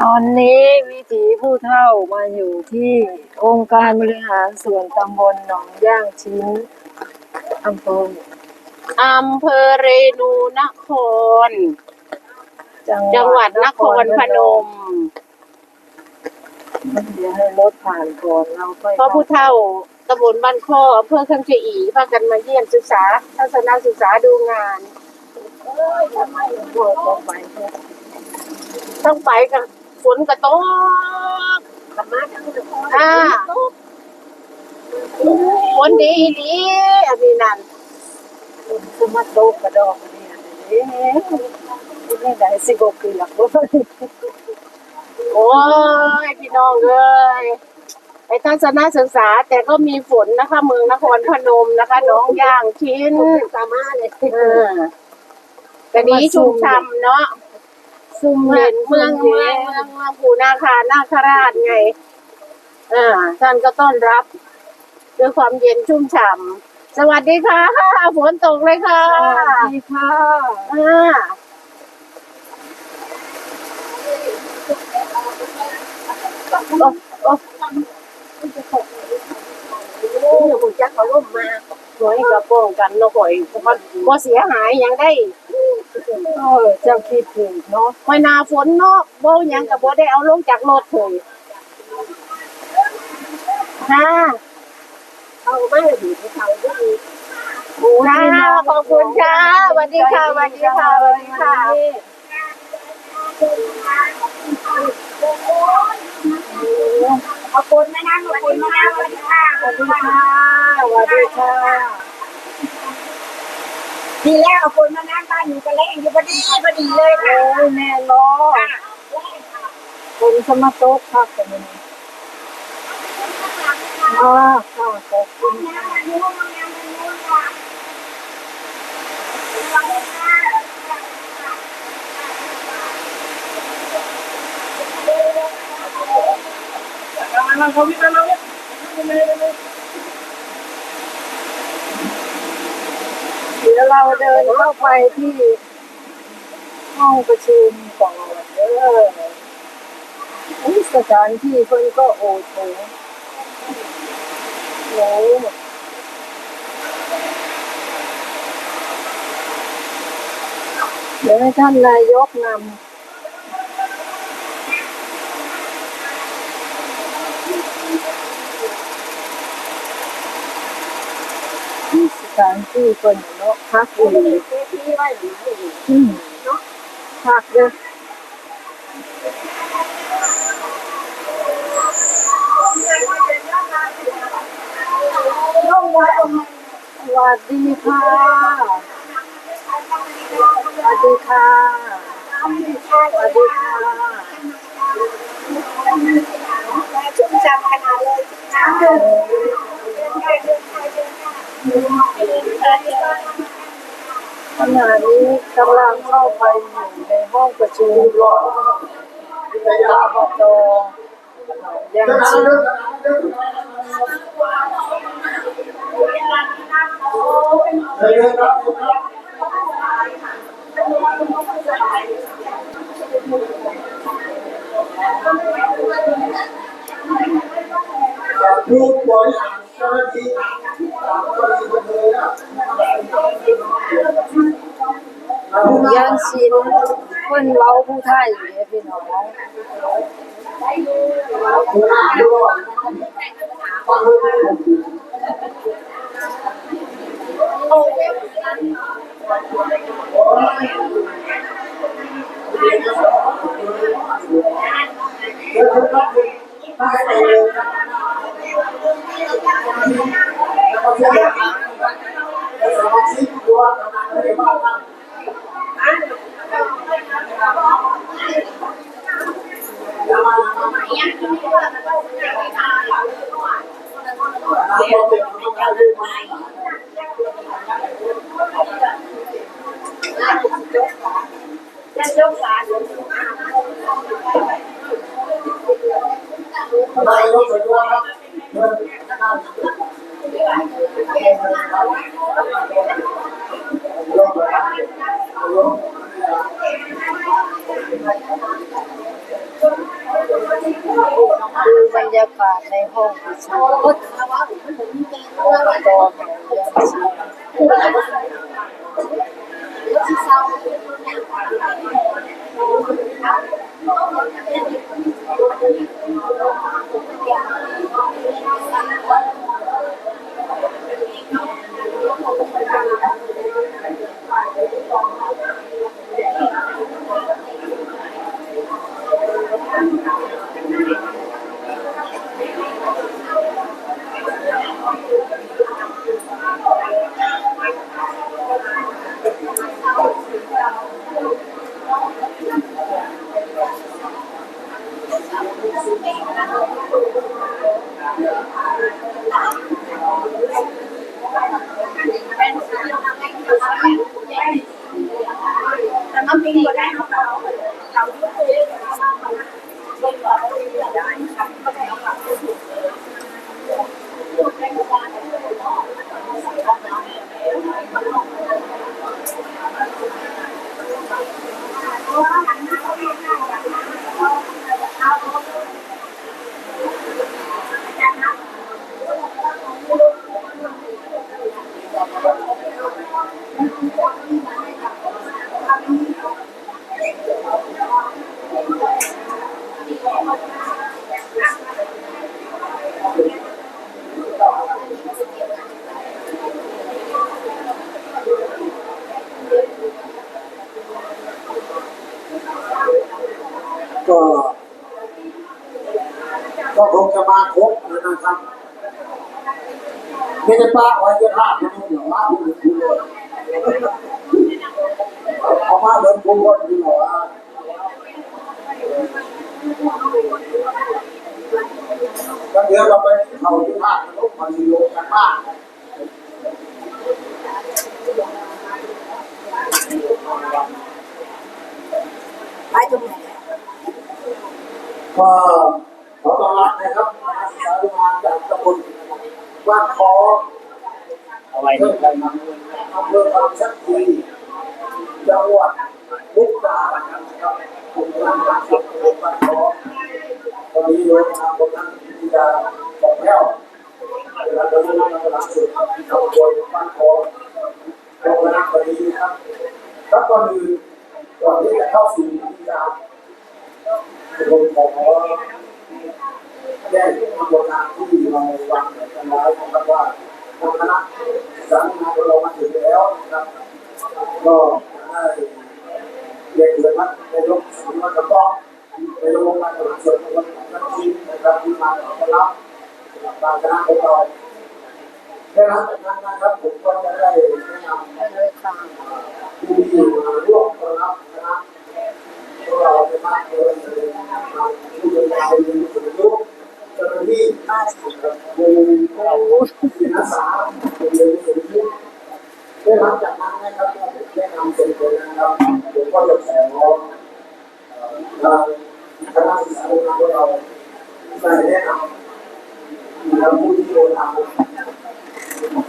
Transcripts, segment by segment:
ตอนนี้วิถีผู้เฒ่ามาอยู่ที่องค์การบริหารส่วนตำบลหนองย่างชิ้นอำเภออำเภอเรนูนคร จัจังหวัดนครพนม เดี๋ยวให้รถผ่านก่อนเราก็เพราะผู้เฒ่าตำบลบ้านข้ออำเภอคังเชีอีพากันมาเยี่ยมศึกษาทัศนศึกษาดูงานพวกเราไปเพื่อต้องไปกับ ฝนกระตกอ่าฝนดีดีอันนี้นั่นสมาตกกระดอกนี่ยเอ๊ะไม่ได้สิบกเกือกโอ้ยพี่น้องเอ้ยไปทัศนศึกษาแต่ก็มีฝนนะคะ เมืองนครพนมนะคะ น้องย่างชิ้นสามารถเลยแต่นี้ชุ่มช่ำเนาะ ซุ่มเมืเห็องนเมืองเมืองเมืองเมืองปู่นาคานาคราชไงอ่าท่านก็ต้อนรับ ด้วยความเย็นชุ่มฉ่ำสวัสดีค่ะฝนตกเลยค่ะสวัสดีค่ะอ่าโอ้ยคุณจักเขาล่มมาหน่วยกระโปรงกันเนาะข่อยมันบ่เสียหายหยังได้ เออเจ้าคิดถูกเนาะไว้หนาฝนเนาะบ่หยังก็บ่ได้เอาลงจากรถเลยค่ะ เอาไม่ดีไปเขาด้วยค่ะขอบคุณค่ะสวัสดีค่ะสวัสดีค่ะสวัสดีค่ะ ขอบคุณนะนะขอบคุณนะสวัสดีค่ะสวัสดีค่ะสวัสดีค่ะ ดีแล้วเอาคนมานั่งบ้านอยู่กันเล่นอยู่พอดีพอดีเลยโอ้ยแม่ล้อคนสมาโต๊ะพักกันนี่อ่าค่ะขอบคุณค่ะ เดี๋ยวเราเดินเข้าไปที่ ห้องประชุมก่อนเออุ๊ยสถานที่เพิ่นก็โอโถโอ้เดี๋ยวให้ท่านนายกนำ ที่สานที่เพิ่นเนาะพักอยู่ที่ไว้หรือไม่อืมผักเด้อสวัสดีค่ะสวัสดีค่ะสวัสดีค่ะชุ่มฉ่ำขนาดเลย ขณะนี้กำลังเข้าไปอยู่ในห้องประชุมอบตยังชิดผู้บริหารเจ้าหน้าที่ ยังชินเพิ่นเว้าผู้ไทยอยู่เด้อพี่น้องคุณอาด้วยฟังดูเดูบรรยากาศในห้องพักประชุมกอง ก็ ก็คงจะมาครบนะครับไม่ได้ป้าไว้ที่ภาพมันเหรอว่าคุณคุณเลยเอามาเหมือนคุณคนดีเหรอก็เดี๋ยวเราไปเข้าที่ภาพมันลุกมันโยกันมากไปตรงไหน ก็ขอต้อนรับนะครับมาสาโรงงาจากตำบลว่านคอเอะไรเพื่อไปนำอำเภอคำชักทีจังหวัดมุกดาหารครับผมกำลังรับส่งเรื่องบ้านคอตอนนี้โยมมาคนนั้นที่จะบอกแก้วเวลาเราเรื่องกำลังสุดที่ตำบลบ้านคอเรากำลังปฏิครับครับก่อนอื่นก่อนที่จะเข้าสู่พิธีการ ผมขอแจ้งกระบวนการที่เราวางแผนกันไว้นะครับว่าทางคณะสารงานของเรามาถึงแล้วนะครับ ก็ได้เรียนเชิญท่านนายกสมรสต้องนายกองค์การบริหารส่วนตำบลท่านชินนะครับที่มาขอรับทางคณะของเราได้รับจากนั้นนะครับผมก็จะได้แนะนำได้เลยค่ะผู้ที่มาร่วมต้อนรับคณะพวกเราเป็นมากเลยผู้เรียนการเรียนสูงยุคเจ้าหน้าที่ผู้นักศึกษาผู้เรียนสูงยุค ได้รับจากนั้นนะครับก็ได้นำเสนอนะครับผมก็จะแขอทางคณะศึกษาของเราได้แนะนำนะครับผู้ที่เดินทาง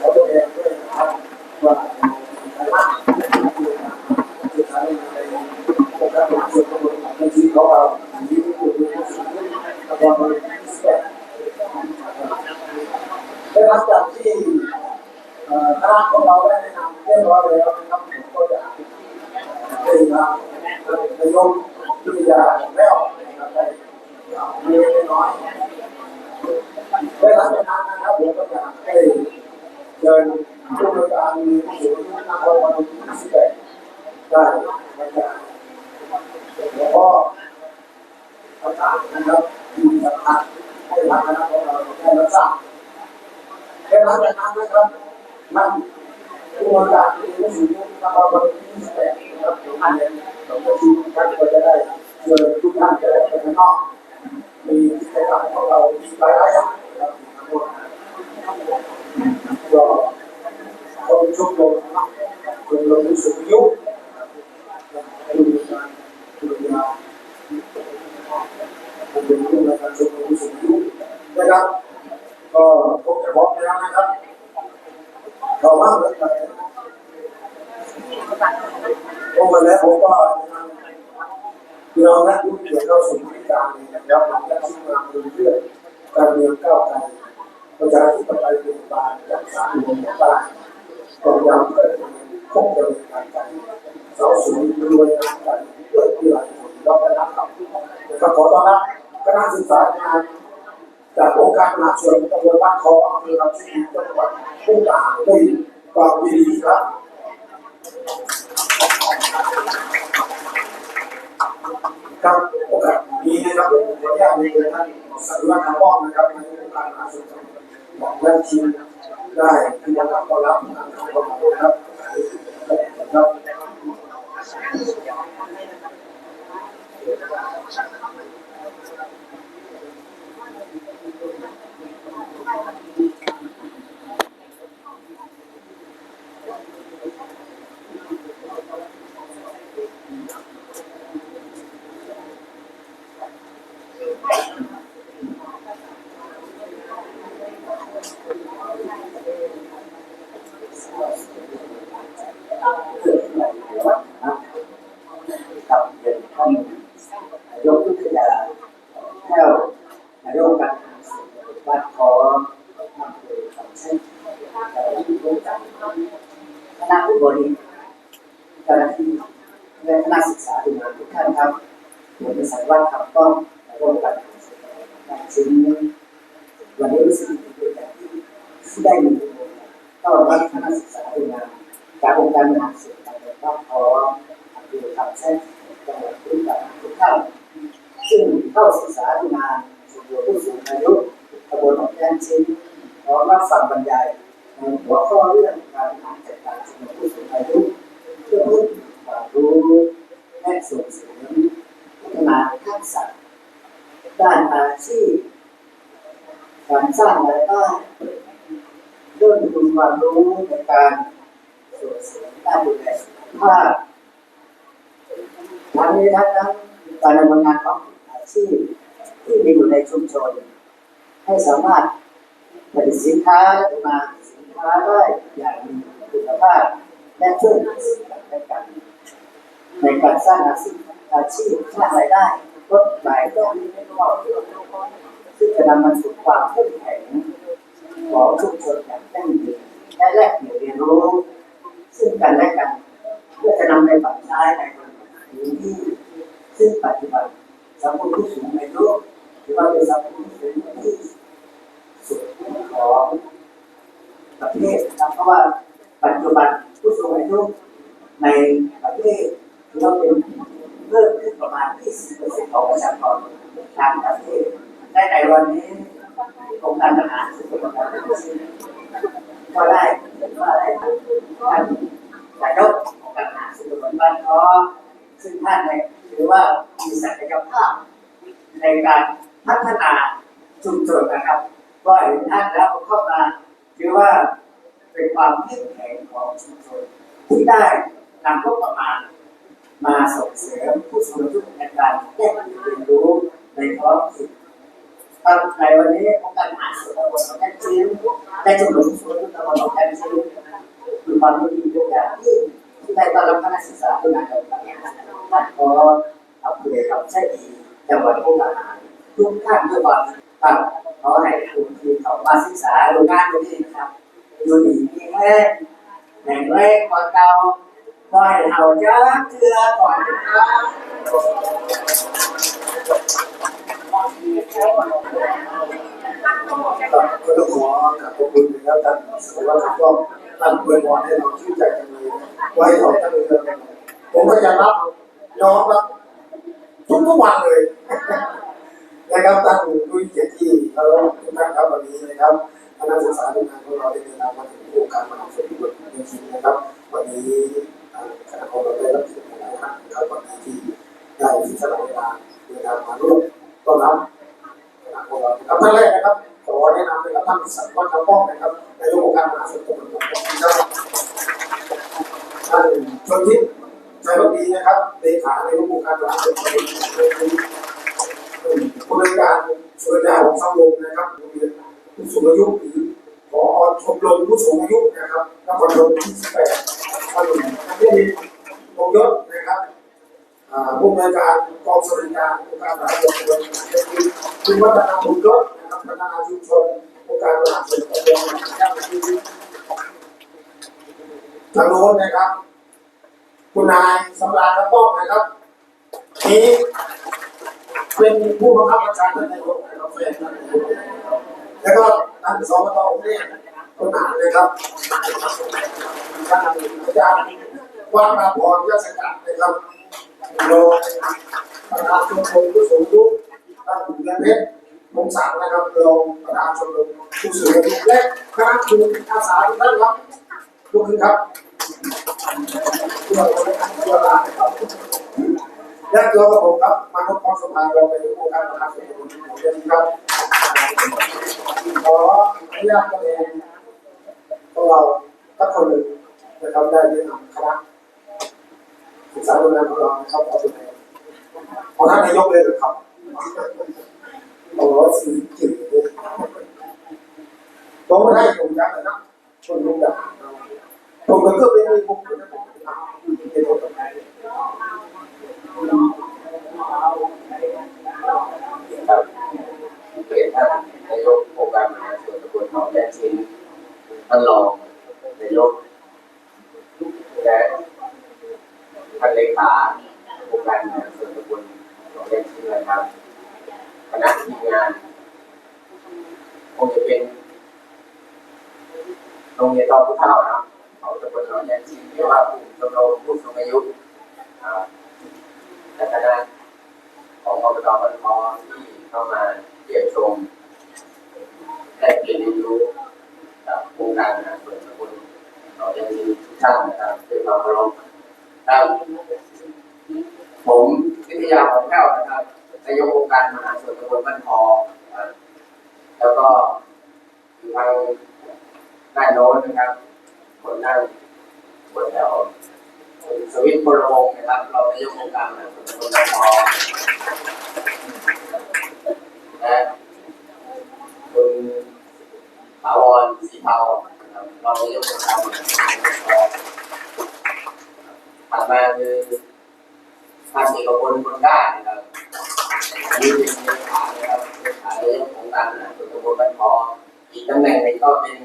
ขอตัวเองด้วยนะครับว่าคณะศึกษาในองค์การบริหารส่วนตำบลในที่ของเราที่ผู้ดูแลสุขภาพตำบลบริหารส่วนได้รับจากที่ คณะของเราได้แนำเรียบร้อยแล้วนะครับผมก็จะได้นำนายกที่จะแล้วนะครับได้เล็กน้อยได้รับจากนั้นนะครับผมก็จะได้เชิญผู้บริการมีผู้สูงอายุนครปฐมที่สิบเอ็ดได้มาจากแล้วก็ประกาศนะครับที่สำคัญให้ทางคณะของเราได้รับทราบได้รับจากนั้นนะครับ นั่นผู้บริการที่ผู้สูงอายุนะครับวันที่28นะครับทุกท่านเนี่ยเราจะชี้ท่านก็จะได้เชิญทุกท่านจะได้ไปข้านอกมีกิจกรรมของเรามีหลายๆอย่างนะครับทั้งหมก็เราชมรมนะครับชมรมผู้สูงอายุดูการดูยาเป็นผู้ในกาสูงอายุนะครับก็คงจะพร้อมแล้วเราว่าเหมือนกันผมมาแล้วผมก็พี่น้องและผู้เกี่ยวเข้าสู่พิธีการนะครับหลังจากที่มาเรื่อยๆการเมืองก้าวไกลประชาธิปไตยเป็นบานจากสามหลวงบ้านต้องย้ำเกิดคงจะเป็นการใจเสาสูงรวยงานเพื่อที่หลายคนยอมรับครับนะครับขอต้อนรับคณะศึกษางาน จากองค์การมหาชนตำบลบ้านคออำเภอลำชีจังหวัดมุกดาหารด้วยความยินดีครับครับโอกาสนี้นะครับผมขออนุญาตเรียนท่านสัตว์วัฒน์ป้องนะครับในองค์การมหาชนบอกและทีมได้ที่จะต้อนรับทางเข้ามาครับครับกับเด็กท่านนายกวิทยาแก้วนายกการบ้านขออำเภอคำเช่นที่ร่วมกันคณะผู้บริหารเจ้าหน้าที่และคณะศึกษาดูงานทุกท่านครับผมเป็นสายวัดครับต้องร่วมกันการชิ้น วันนี้รู้สึกดีใจที่ได้มีต้อนรับคณะศึกษาดูงานจากองค์การบริหารส่วนตำบลบ้านขอคือทำเส้จังหวัดทุกจังหวัดทุกท่านซึ่งเข้าศึกษาดูงานส่วนตัวผู้สูงอายุตำบลหนองแคนชิ้นพร้อมรับฟังบรรยายในหัวข้อเรื่องการบริหารจัดการชีวิตผู้สูงอายุเพื่อเพิ่มความรู้และส่งเสริมพัฒนาทักษะด้านอาชีพ การสร้างรายได้เรื่องคุณความรู้ในการส่งเสริมด้านดูแลสุขภาพทั้งนี้ทั้งนั้นการดำเนินงานของอาชีพที่มีอยู่ในชุมชน ให้สามารถผลิตสินค้าและจำหน่าสินค้าได้อย่างมีคุณภาพและช่วยเหลือซึ่งกันกันในการสร้างอาชีพอาชีพสร้างรายได้ลดรายได้ไม่รอ ดซึ่จะนำมาสู่ความเข้มแข็งของชุมชนอย่างยั่งยืนและแลกเปลี่ยนเรียนรู้ ซึ่งกันและกัน เพื่อจะนำไปปรับใช้ในพื้นที่ซึ่งปัจจุบันสังคมผู้สูงอายุถือว่าเป็นสังคมผู้สูงที่สุดของประเทศนะครับเพราะว่าปัจจุบันผู้สูงอายุในประเทศถือว่าเป็นเพิ่มขึ้นประมาณ 20%ของประชากรทั้งประเทศ และในวันนี้องค์การทหารสุขภาพก็ได้เห็นว่าได้ท่านนายกกับหารสุขภาพบ้านท้อซึ่งท่านเนี่ยถือว่ามีศักยภาพ ในการพัฒนาชุมชนนะครับก็เห็นท่านแล้วเข้ามาถือว่าเป็นความเข้มแข็งของชุมชนที่ได้นำงบประมาณมาส่งเสริมผู้สูงอายุในการแก้ไขเรียนรู้ในท้องถิ่น ครับในวันนี้องค์การมหาส่วนตำบลหนองแคนจิ้มได้จุดหนุนส่วนตำบลหนองแคนจิ้มคือความดีตัวอย่างที่ที่ได้ตอนรับคณะศึกษาที่มาจากต่างบ้านขออำเภอคำใช้ดีจังหวัดมุกดาหารทุกท่านด้วยความตั้งขอให้คุณที่เขามาศึกษาดูงานตรงนี้นะครับอยู่ดีมีแห้งแหล่งแรกกว่าเก่อยเอาจ้าเชื่อก่อนนะครับ ก็ต้องขอขอบคุณนะครับท่านสวัสดิ์ก็ท่านเปิดบอลให้เราชื่นใจจังเลยไว้เราตั้งเรื่องผมก็จะรับยอมรับทุกทุกวันเลยนะครับท่านผู้เกียรติที่เราทุกท่านครับวันนี้นะครับคณะศึกษาดูงานของเราได้เดินทางมาถึงโครงการมหาวิทยาลัยจริงๆนะครับ วันนี้คณะของเราได้รับเกียรตินะครับวันนี้ที่ได้ที่สละเวลาเดินทางมาร่วมต้อนรับ ครับท่านแรกนะครับขอแนะนำเลยครับท่านสัตว์วัฒน์ป้องนะครับนายกองค์การมหาส่วนตำบลหนองบัวครับท่านชนทิพย์ใจพัดีนะครับเลขาในายกองค์การมหาส่วนตำบลผู้บริการส่วนยาของสังคมนะครับโรงเรียนผู้สูงอายุหรือพอชมรมผู้สูงอายุนะครับนครปฐมที่18ท่านนักเรียนวงยศนะครับผู้บริการกองสวัสดิกาองค์การมหาส่วนตำบลหนองบัว คุณวัฒนาบุญยศนะครับพัฒนาชุมชนองค์การบริหารส่วนตำบลนะครับทางโน้นนะครับ คุณนายสำราญและป้องนะครับนี้เป็นผู้บังคับบัญชาท่านนายกนะครับเฟสแล้วก็ท่านสมตองเนี่ยคนหนานะครับท่านอาจารย์วางมาพรยศกัดนะครับโดยประธานชมชนผู้สูง อายุท่านเงินเพชรมงศักดิ์นะครับเรองประธานชมรมผู้สูงอายุและคณะครูอาสาทุกท่านครับลุกขึ้นครับและตัวกับผมครับมาทบความสัมพันธ์เราไปดูการประธานส่วนบุญของเดือครับขออนุญาตตัวเองพวกเราทุกคนหนึ่งนะครับได้แนะนำคณะศึกษาดูงานของเรานะครับขอตัวเองขอท่านนายกเลยนะครับ โอ้สื่อจิตเลยผมไม่ได้ผมยักษ์นะชนลุงแบบผมก็เกือบเป็นมุกอยู่นะผมเป็นคนแบบไหนเป็นท่านนายกองค์การบริหารส่วนตำบลหนองแดงชินท่านรองนายกและท่านเลขาองค์การบริหารส่วนตำบล หนองแดงชินนะครับคณะทีมงานคงจะเป็นโรงเรียนตอนผู้เฒ่านะเของตำบลหนองแดงชินเรียกว่าผู้ชมรมผู้สูงอายุอ่าและคณะของอบตบันทองที่เข้ามาเยี่ยมชมและเรียนรู้กับโครงการงานส่วนตำบลเราจะมีทุกท่านนะครับเป็นความเคารพครับ ผมวิทยาของแก้วนะครับนายกองค์การมหาส่วนตำบลบ้านทองแล้วก็ทางด้านโน้นนะครับคนนั่งบนแถวคุณสวิทย์พลวงนะครับ เรานายกองค์การมหาส่วนตำบลบ้านทองและคุณถาวรสีเทานะครับรองนายกองค์การบริหาส่วนตำบลถัดมาคือ ท่านเอกพลคนได้นะครับนนี้เป็นเลขานะครับเลขานายกองค์การบริหารส่วนตำบลบ้านทองอีกตำแหน่งหนึ่งก็เป็น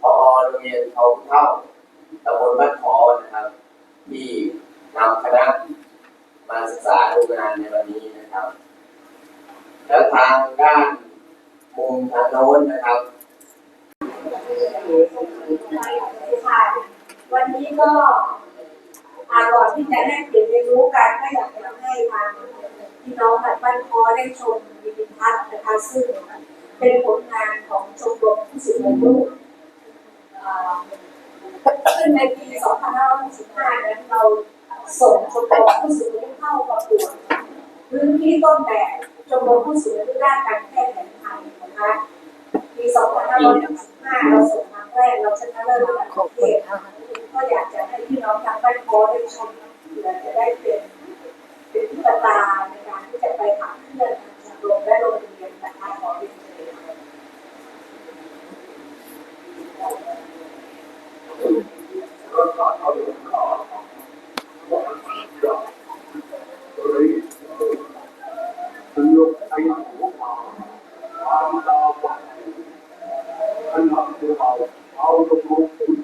พอโรงเรียนเทาเท่าตำบลบ้านทอนะครับ ที่นำคณะมาศึกษาดูงานในวันนี้นะครับ แล้วทางด้านมุมทางโน้นนะครับวันนี้ก็ ก่อนที่จะได้เปลี่ยนเรียนรู้กันก็อยากจะให้ทางพี่น้องบัดบ้านพอได้ชมวิดีทัศน์นะคะซึ่งเป็นผลงานของชมรมผู้สูงอายุเอ่อซึ่งในปี 2565นั้นเราส่งชมรมผู้สูงอายุเข้าประกวดพื้นที่ต้นแบบชมรมผู้สูงอายุด้านการแพทย์แผนไทยนะคะปี 2565เราส่งครั้งแรกเราชนะเลิศระดับขปอบระเทศ ก็อยากจะให้พี่น้องทางใต้านโพสชมน้ำเกลือจะได้เป็นเป็นตุ๊กตาในการที่จะไปหาเพื่อนชมรมและโรงเรียนนะคะขอเรียนเชิญเอาตรงนู้น